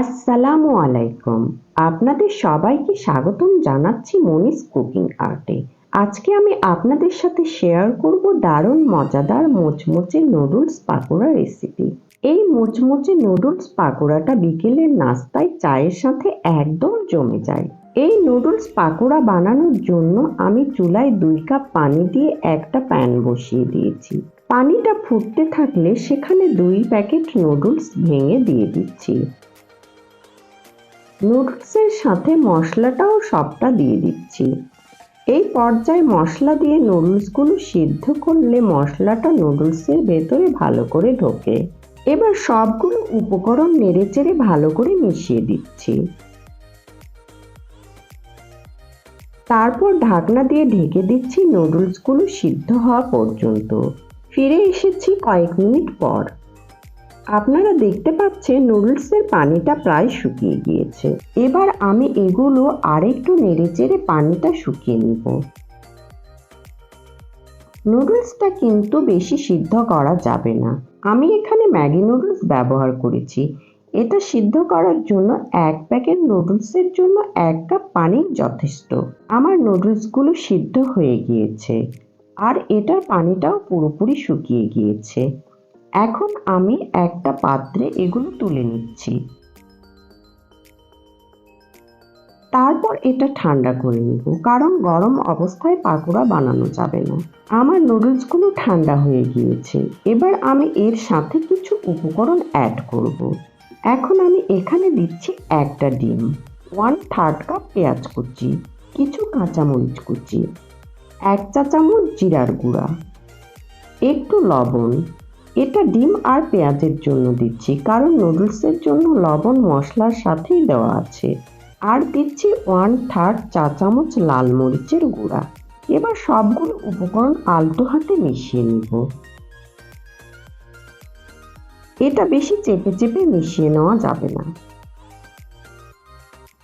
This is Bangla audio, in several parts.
আসসালামু আলাইকুম। আপনাদের সবাইকে স্বাগতম জানাচ্ছি মনিস কুকিং আর্টে। আজকে আমি আপনাদের সাথে শেয়ার করব দারুণ মজাদার মোচমোচে নুডলস পাকোড়া রেসিপি। এই মোচমোচে নুডলস পাকোড়াটা বিকেলের নাস্তায় চায়ের সাথে একদম জমে যায়। এই নুডলস পাকোড়া বানানোর জন্য আমি চুলায় দুই কাপ পানি দিয়ে একটা প্যান বসিয়ে দিয়েছি। পানিটা ফুটতে থাকলে সেখানে দুই প্যাকেট নুডলস ভেঙে দিয়ে দিচ্ছি। নুডলসের সাথে মশলাটাও সবটা দিয়ে দিচ্ছি। এই পর্যায়ে মশলা দিয়ে নুডলসগুলো সিদ্ধ করলে মশলাটা নুডলসের ভেতরে ভালো করে ঢোকে। এবার সবগুলো উপকরণ নেড়েচেড়ে ভালো করে মিশিয়ে দিচ্ছি। তারপর ঢাকনা দিয়ে ঢেকে দিচ্ছি নুডলসগুলো সিদ্ধ হওয়া পর্যন্ত। ফিরে এসেছি কয়েক মিনিট পর। আপনারা দেখতে পাচ্ছেন নুডলসের পানিটা প্রায় শুকিয়ে গিয়েছে। এবার আমি এগুলো আরেকটু নেড়েচেড়ে পানিটা শুকিয়ে নিব। নুডলসটা কিন্তু বেশি সিদ্ধ করা যাবে না। আমি এখানে ম্যাগি নুডলস ব্যবহার করেছি। এটা সিদ্ধ করার জন্য এক প্যাকেট নুডলসের জন্য এক কাপ পানি যথেষ্ট। আমার নুডলসগুলো সিদ্ধ হয়ে গিয়েছে। আর এটার পানিটাও পুরোপুরি শুকিয়ে গিয়েছে। এখন আমি একটা পাত্রে এগুলো তুলে নিচ্ছি তারপর এটা ঠান্ডা করে নিব, কারণ গরম অবস্থায় পাকোড়া বানানো যাবে না আমার নুডলসগুলো ঠান্ডা হয়ে গিয়েছে, এবার আমি এর সাথে কিছু উপকরণ অ্যাড করব। এখন আমি এখানে দিচ্ছি একটা ডিম ওয়ান থার্ড কাপ পেঁয়াজ কুচি, কিছু কাঁচামরিচ কুচি, এক চা চামচ জিরার গুঁড়া, একটু লবণ এটা ডিম আর পেঁয়াজের জন্য দিচ্ছি, কারণ নুডলসের জন্য লবণ মশলার সাথেই দেওয়া আছে। আর দিচ্ছি ওয়ান থার্ড চা চামচ লাল মরিচের গুঁড়া। এবার সবগুলো উপকরণ আলতো হাতে মিশিয়ে নিব। এটা বেশি চেপে চেপে মিশিয়ে নেওয়া যাবে না।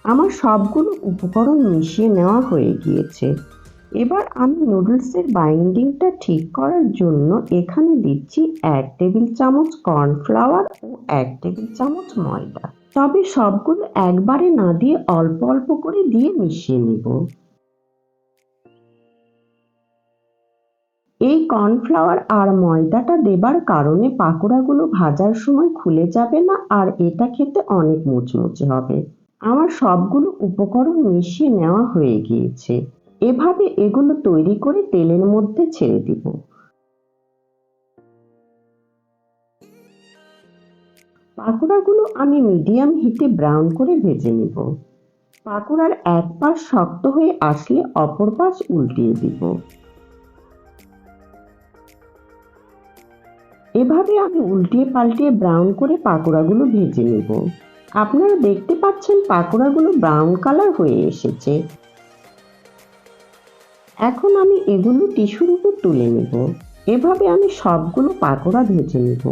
আমার সবগুলো উপকরণ মিশিয়ে নেওয়া হয়ে গিয়েছে। এবার আমি নুডলসের বাইন্ডিংটা ঠিক করার জন্য এখানে দিচ্ছি এক টেবিল চামচ কর্নফ্লাওয়ার ও এক টেবিল চামচ ময়দা। তবে সবগুলো একবারে না দিয়ে অল্প অল্প করে দিয়ে মিশিয়ে নিব। এই কর্নফ্লাওয়ার আর ময়দাটা দেবার কারণে পাকোড়াগুলো ভাজার সময় খুলে যাবে না আর এটা খেতে অনেক মুচমুচে হবে। আমার সবগুলো উপকরণ মিশিয়ে নেওয়া হয়ে গিয়েছে। এভাবে এগুলো তৈরি করে তেলের মধ্যে ছেড়ে দিব। পাকোড়াগুলো আমি মিডিয়াম হিটে ব্রাউন করে ভেজে নেব। পাকোড়ার এক পাশ শক্ত হয়ে আসলে অপর পাশ উল্টিয়ে দিব। এভাবে আমি উল্টিয়ে পাল্টিয়ে ব্রাউন করে পাকোড়াগুলো ভেজে নেব। আপনারা দেখতে পাচ্ছেন পাকোড়াগুলো ব্রাউন কালার হয়ে এসেছে। এখন আমি এগুলো টিস্যুর উপর তুলে নেব। এভাবে আমি সবগুলো পাকোড়া ভেজে নেব।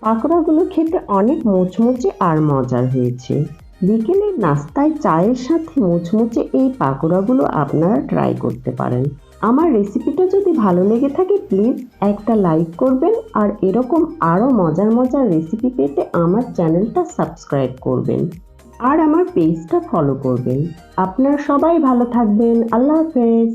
পাকোড়াগুলো খেতে অনেক মুচমুচে আর মজার হয়েছে। বিকেলের নাস্তায় চায়ের সাথে মুচমুচে এই পাকোড়াগুলো আপনারা ট্রাই করতে পারেন। আমার রেসিপিটা যদি ভালো লেগে থাকে প্লিজ একটা লাইক করবেন আর এরকম আরও মজার মজার রেসিপি পেতে আমার চ্যানেলটা সাবস্ক্রাইব করবেন। আর আমার পেজটা ফলো করবেন। আপনারা সবাই ভালো থাকবেন। আল্লাহ হাফেজ।